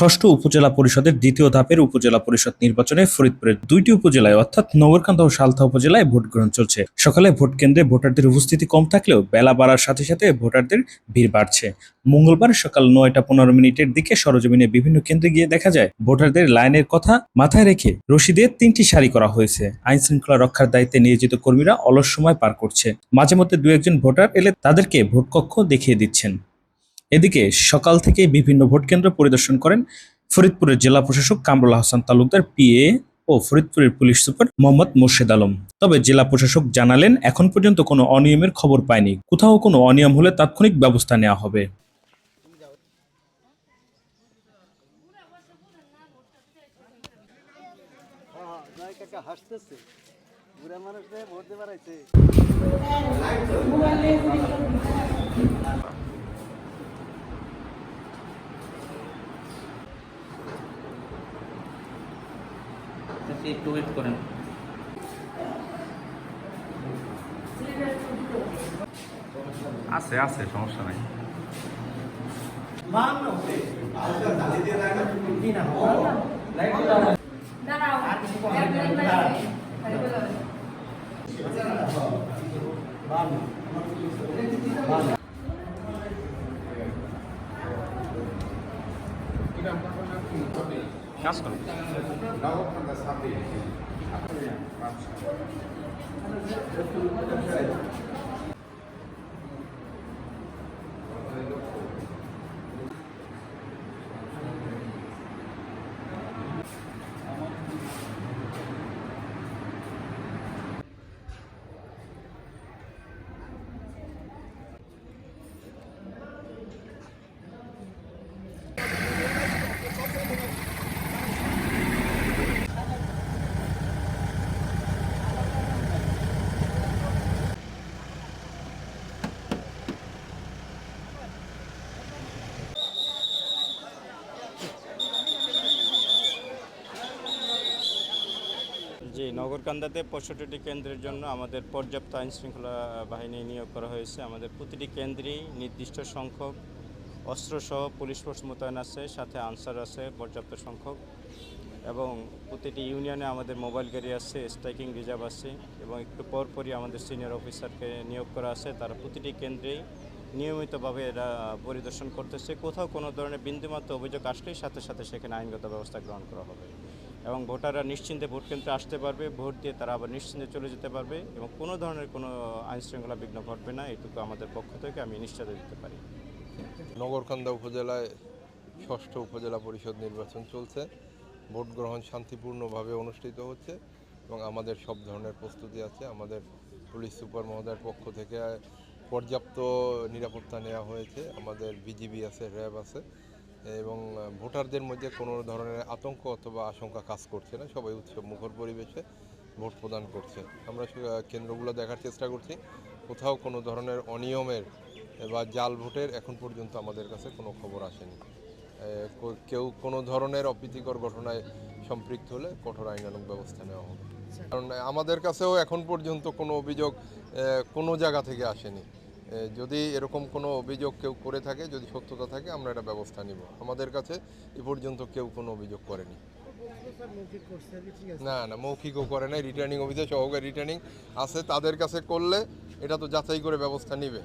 ষষ্ঠ উপজেলা পরিষদের দ্বিতীয় ধাপের উপজেলা পরিষদ নির্বাচনে ফরিদপুরের দুইটি উপজেলায়, অর্থাৎ নগরকান্দা ও সালথা উপজেলায় ভোট গ্রহণ চলছে। সকালে ভোট কেন্দ্রে ভোটারদের উপস্থিতি কম থাকলেও বেলা বাড়ার সাথে সাথে ভোটারদের ভিড় বাড়ছে। মঙ্গলবার সকাল নয়টা পনেরো মিনিটের দিকে সরজমিনে বিভিন্ন কেন্দ্রে গিয়ে দেখা যায়, ভোটারদের লাইনের কথা মাথায় রেখে রশিদের তিনটি সারি করা হয়েছে। আইন শৃঙ্খলা রক্ষার দায়িত্বে নিয়োজিত কর্মীরা অলস সময় পার করছে। মাঝে মধ্যে দু একজন ভোটার এলে তাদেরকে ভোটকক্ষ দেখিয়ে দিচ্ছেন। এদিকে সকাল থেকে বিভিন্ন ভোট কেন্দ্র পরিদর্শন করেন ফরিদপুরের জেলা প্রশাসক কামরুল হাসান তালুকদার, পিএ ও ফরিদপুরের পুলিশ সুপার মোহাম্মদ মোর্শেদ আলম। তবে জেলা প্রশাসক জানালেন, এখন পর্যন্ত কোনো অনিয়মের খবর পায়নি। কোথাও কোনো অনিয়ম হলে তাৎক্ষণিক ব্যবস্থা নেওয়া হবে। আচ্ছা, একটু ওয়েট করেন। আছে আছে সমস্যা নাই। কাজ করো জি নগরকান্দাতে পঁয়ষট্টিটি কেন্দ্রের জন্য আমাদের পর্যাপ্ত আইন শৃঙ্খলা বাহিনী নিয়োগ করা হয়েছে। আমাদের প্রতিটি কেন্দ্রেই নির্দিষ্ট সংখ্যক অস্ত্রসহ পুলিশ ফোর্স মোতায়েন আছে, সাথে আনসার আছে, পর্যাপ্ত সংখ্যক। এবং প্রতিটি ইউনিয়নে আমাদের মোবাইল গাড়ি আছে, স্ট্রাইকিং রিজার্ভ আছে এবং একটু পরপরই আমাদের সিনিয়র অফিসারকে নিয়োগ করা আছে। তারা প্রতিটি কেন্দ্রেই নিয়মিতভাবে এরা পরিদর্শন করতেছে। কোথাও কোনো ধরনের বিন্দুমাত্র অভিযোগ আসলেই সাথে সাথে সেখানে আইনগত ব্যবস্থা গ্রহণ করা হবে। এবং ভোটাররা নিশ্চিন্তে ভোট কেন্দ্রে আসতে পারবে, ভোট দিয়ে তারা আবার নিশ্চিন্তে চলে যেতে পারবে এবং কোনো ধরনের কোনো আইন শৃঙ্খলা বিঘ্ন ঘটবে না, এটুকু আমাদের পক্ষ থেকে আমি নিশ্চয়তা দিতে পারি। নগরকান্দা উপজেলায় ষষ্ঠ উপজেলা পরিষদ নির্বাচন চলছে। ভোট গ্রহণ শান্তিপূর্ণভাবে অনুষ্ঠিত হচ্ছে এবং আমাদের সব ধরনের প্রস্তুতি আছে। আমাদের পুলিশ সুপার মহোদয়ের পক্ষ থেকে পর্যাপ্ত নিরাপত্তা নেওয়া হয়েছে। আমাদের বিজিবি আছে, র্যাব আছে। এবং ভোটারদের মধ্যে কোনো ধরনের আতঙ্ক অথবা আশঙ্কা কাজ করছে না। সবাই উৎসব মুখর পরিবেশে ভোট প্রদান করছে। আমরা কেন্দ্রগুলো দেখার চেষ্টা করছি। কোথাও কোনো ধরনের অনিয়মের বা জাল ভোটের এখন পর্যন্ত আমাদের কাছে কোনো খবর আসেনি। কেউ কোনো ধরনের অপ্রীতিকর ঘটনায় সম্পৃক্ত হলে কঠোর আইনানুগ ব্যবস্থা নেওয়া হবে। কারণ আমাদের কাছেও এখন পর্যন্ত কোনো অভিযোগ কোনো জায়গা থেকে আসেনি। যদি এরকম কোনো অভিযোগ কেউ করে থাকে, যদি সত্যতা থাকে, আমরা এটা ব্যবস্থা নিব। আমাদের কাছে এ পর্যন্ত কেউ কোনো অভিযোগ করেনি। না না, মৌখিকও করে নাই রিটার্নিং অফিসে সহকারী রিটার্নিং আছে। তাদের কাছে করলে এটা তো যাচাই করে ব্যবস্থা নিবে।